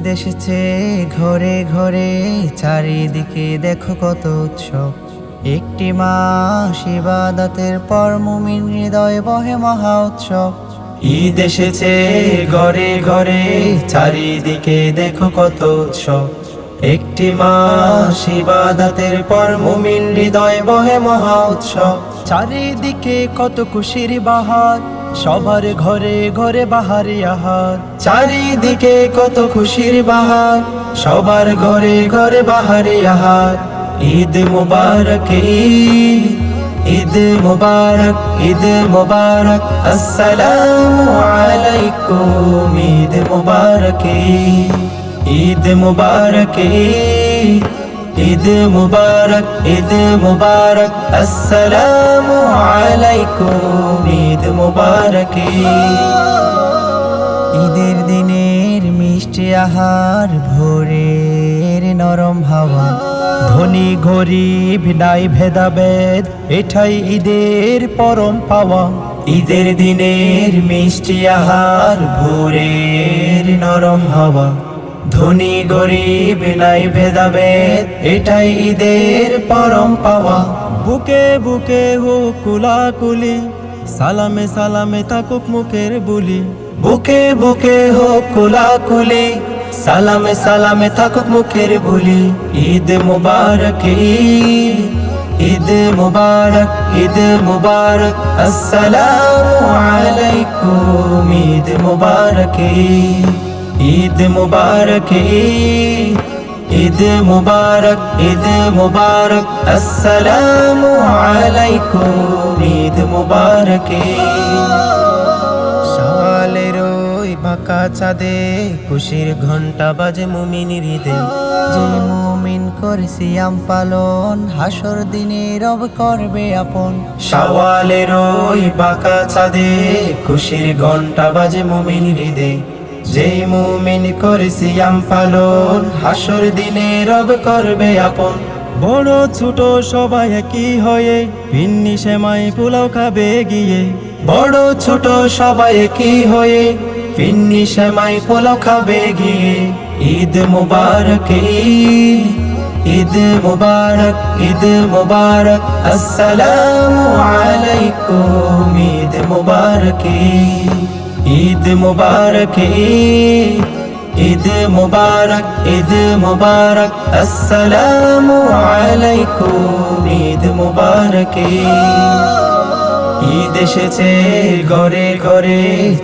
ঈদ এসেছে, ঘরে ঘরে। চারিদিকে দেখো কত উৎসব। একটি মাস ইবাদতের পর মুমিন হৃদয় বহে মহা উৎসব। ঈদ এসেছে, ঘরে ঘরে। চারিদিকে দেখো কত উৎসব। একটি মাস ইবাদতের পর মুমিন হৃদয় বহে মহা উৎসব। চারিদিকে কত খুশির বাহার। সবার ঘরে ঘরে বাহারি আহার। চারিদিকে কত খুশির বাহার। সবার ঘরে ঘরে বাহারি আহার। ঈদ মুবারক ঈদ মুবারক ঈদ মুবারক। আসসালামু আলাইকুম, ঈদ মুবারক ঈদ মুবারক। ঈদ মুবারক ঈদ মুবারক, আসসালামু আলাইকুম, ঈদ মুবারক। ঈদের দিনের মিষ্টি আহার, ভোরের নরম হাওয়া। ধনী, গরিব, নাই ভেদাভেদ, এটাই ঈদের পরম পাওয়া। ঈদের দিনের মিষ্টি আহার, ভোরের নরম হাওয়া। ধনী গরিব নাই ভেদাভেদ এটাই ঈদের পরম পাওয়া। বুকে বুকে হো কুলাকুলি সালামে সালামে থাকুক মুখের বুলি। বুকে বুকে হো কুলাকুলি সালামে সালামে থাকুক মুখের বুলি। ঈদ মুবারক ঈদ ঈদ মুবারক ঈদ মুবারক আসসালামু আলাইকুম ঈদ মুবারক। ঈদ মুবারক ঈদ মুবারক ঈদ মুবারক, আসসালামু আলাইকুম, ঈদ মুবারক। শাওয়ালের ওই বাঁকা চাঁদে খুশির ঘণ্টা বাজে মুমিন হৃদে যে মুমিন করে সিয়াম পালন, হাসর দিনে রব করবে আপন। শাওয়ালের ওই বাঁকা চাঁদে খুশির ঘণ্টা বাজে মুমিন হৃদে যে মুমিন করে সিয়াম পালন হাসর দিনে রব করবে আপন। বড় ছোট সবাই একই হয়ে ভিন্নি সেমাই পোলাও খাবে গিয়ে। বড় ছোট সবাই কি হয়ে পিন্নি সেমাই পোলাও খাবে গিয়ে। ঈদ মুবারক ঈদ ঈদ মুবারক ঈদ মুবারক আসসালামু আলাইকুম ঈদ মুবারক। ঈদ মুবারক ঈদ মুবারক ঈদ মুবারক, আসসালামু আলাইকুম, ঈদ মুবারক। ঈদ এসেছে ঘরে ঘরে,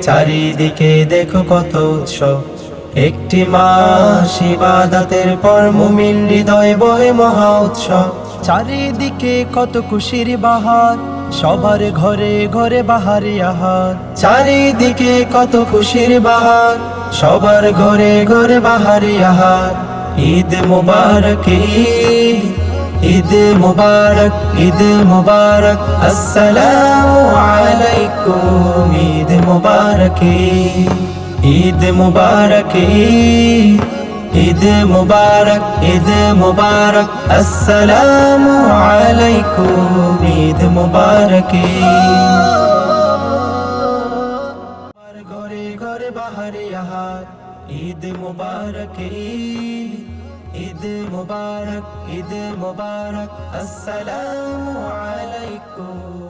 চারিদিকে দেখো কত উৎসব। একটি মাস ইবাদতের পর মুমিন হৃদয় বহে মহা উৎসব। চারিদিকে কত খুশির বাহার সবার ঘরে ঘরে বাহারি আহার। চারিদিকে কত খুশির বাহার। সবার ঘরে ঘরে বাহারি আহার। ঈদ মুবারক ঈদ মুবারক ঈদ মুবারক। আসসালামু আলাইকুম, ঈদ মুবারক ঈদ মুবারক। ঈদ মুবারক ঈদ মুবারক আসসালামু আলাইকুম ঈদ মুবারক ঘরে ঘরে বাহারে আহার ঈদ মুবারক ঈদ মুবারক ঈদ মুবারক আসসালামু আলাইকুম